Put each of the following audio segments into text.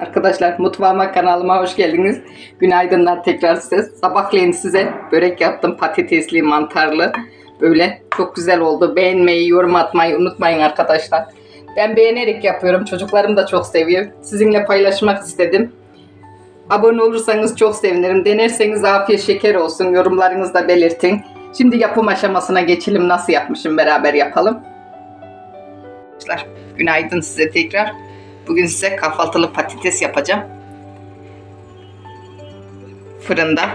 Arkadaşlar mutfağıma kanalıma hoş geldiniz. Günaydınlar tekrar size. Sabahleyin size börek yaptım patatesli mantarlı. Böyle çok güzel oldu. Beğenmeyi, yorum atmayı unutmayın arkadaşlar. Ben beğenerek yapıyorum. Çocuklarım da çok seviyor. Sizinle paylaşmak istedim. Abone olursanız çok sevinirim. Denerseniz afiyet şeker olsun. Yorumlarınızı da belirtin. Şimdi yapım aşamasına geçelim. Nasıl yapmışım beraber yapalım. Arkadaşlar günaydın size tekrar. Bugün size kahvaltılı patates yapacağım. Fırında.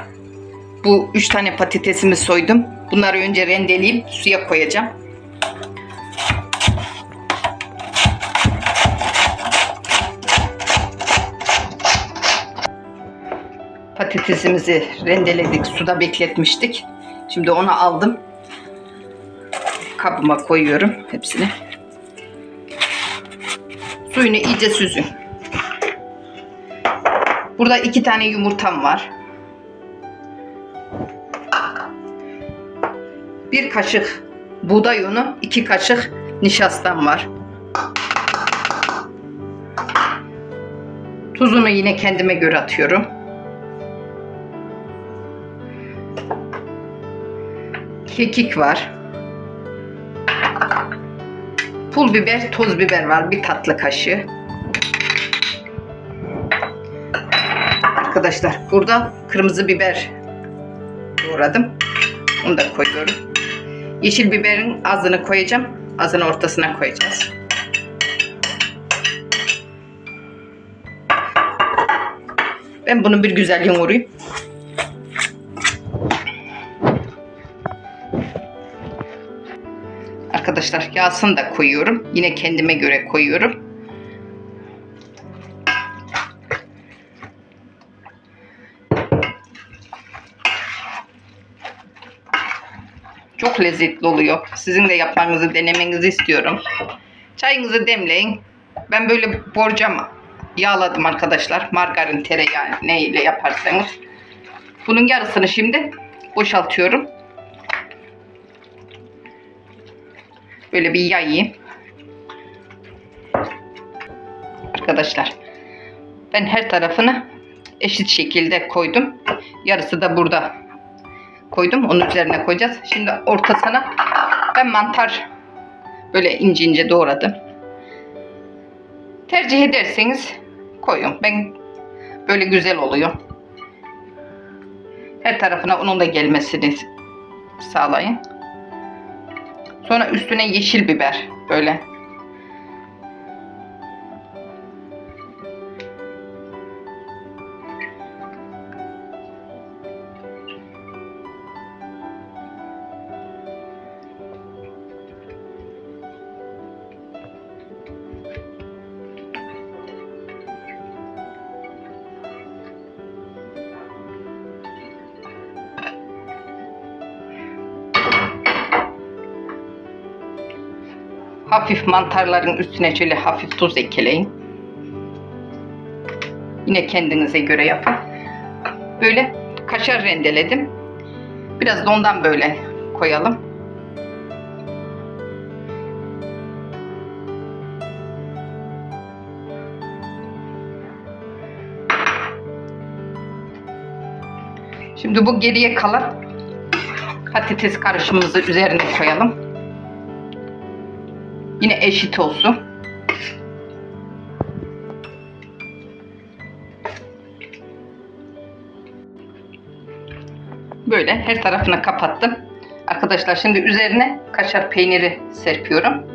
Bu üç tane patatesimi soydum. Bunları önce rendeleyip suya koyacağım. Patatesimizi rendeledik, suda bekletmiştik. Şimdi onu aldım. Kabıma koyuyorum hepsini. Suyunu iyice süzün. Burada iki tane yumurtam var. Bir kaşık buğday unu, iki kaşık nişastam var. Tuzunu yine kendime göre atıyorum. Kekik var. Pul biber, toz biber var. Bir tatlı kaşığı. Arkadaşlar burada kırmızı biber doğradım. Onu da koyuyorum. Yeşil biberin azını koyacağım. Azını ortasına koyacağız. Ben bunu bir güzel yoğurayım. Arkadaşlar yağsını da koyuyorum. Yine kendime göre koyuyorum. Çok lezzetli oluyor. Sizin de yapmanızı denemenizi istiyorum. Çayınızı demleyin. Ben böyle borcam yağladım arkadaşlar. Margarin, tereyağı ne ile yaparsanız. Bunun yarısını şimdi boşaltıyorum. Böyle bir yayayım. Arkadaşlar ben her tarafını eşit şekilde koydum. Yarısı da burada koydum. Onun üzerine koyacağız. Şimdi ortasına ben mantar böyle ince ince doğradım. Tercih ederseniz koyun. Ben böyle güzel oluyor. Her tarafına onun da gelmesini sağlayın. Sonra üstüne yeşil biber böyle. Hafif mantarların üstüne şöyle hafif tuz ekleyin. Yine kendinize göre yapın. Böyle kaşar rendeledim. Biraz da ondan böyle koyalım. Şimdi bu geriye kalan patates karışımımızı üzerine koyalım. Yine eşit olsun. Böyle her tarafına kapattım. Arkadaşlar şimdi üzerine kaşar peyniri serpiyorum.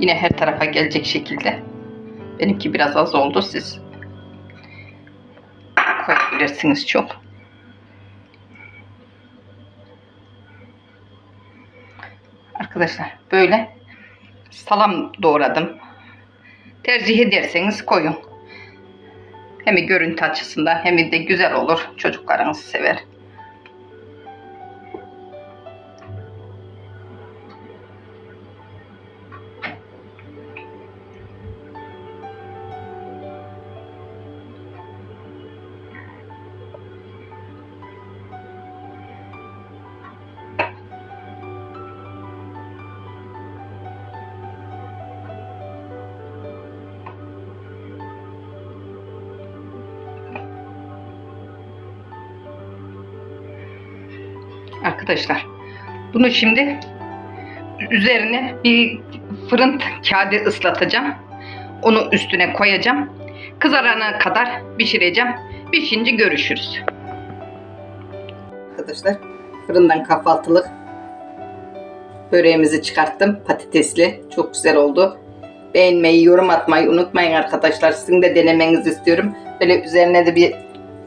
Yine her tarafa gelecek şekilde. Benimki biraz az oldu. Siz koyabilirsiniz çok. Arkadaşlar böyle salam doğradım. Tercih ederseniz koyun. Hem görüntü açısından hem de güzel olur. Çocuklarınız sever. Arkadaşlar. Bunu şimdi üzerine bir fırın kağıdı ıslatacağım. Onu üstüne koyacağım. Kızarana kadar pişireceğim. Pişince görüşürüz. Arkadaşlar fırından kahvaltılık böreğimizi çıkarttım. Patatesli. Çok güzel oldu. Beğenmeyi, yorum atmayı unutmayın arkadaşlar. Sizin de denemenizi istiyorum. Böyle üzerine de bir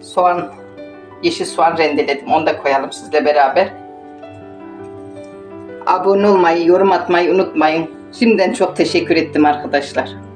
soğan, yeşil soğan rendeledim. Onu da koyalım sizle beraber. Abone olmayı, yorum atmayı unutmayın. Şimdiden çok teşekkür ettim arkadaşlar.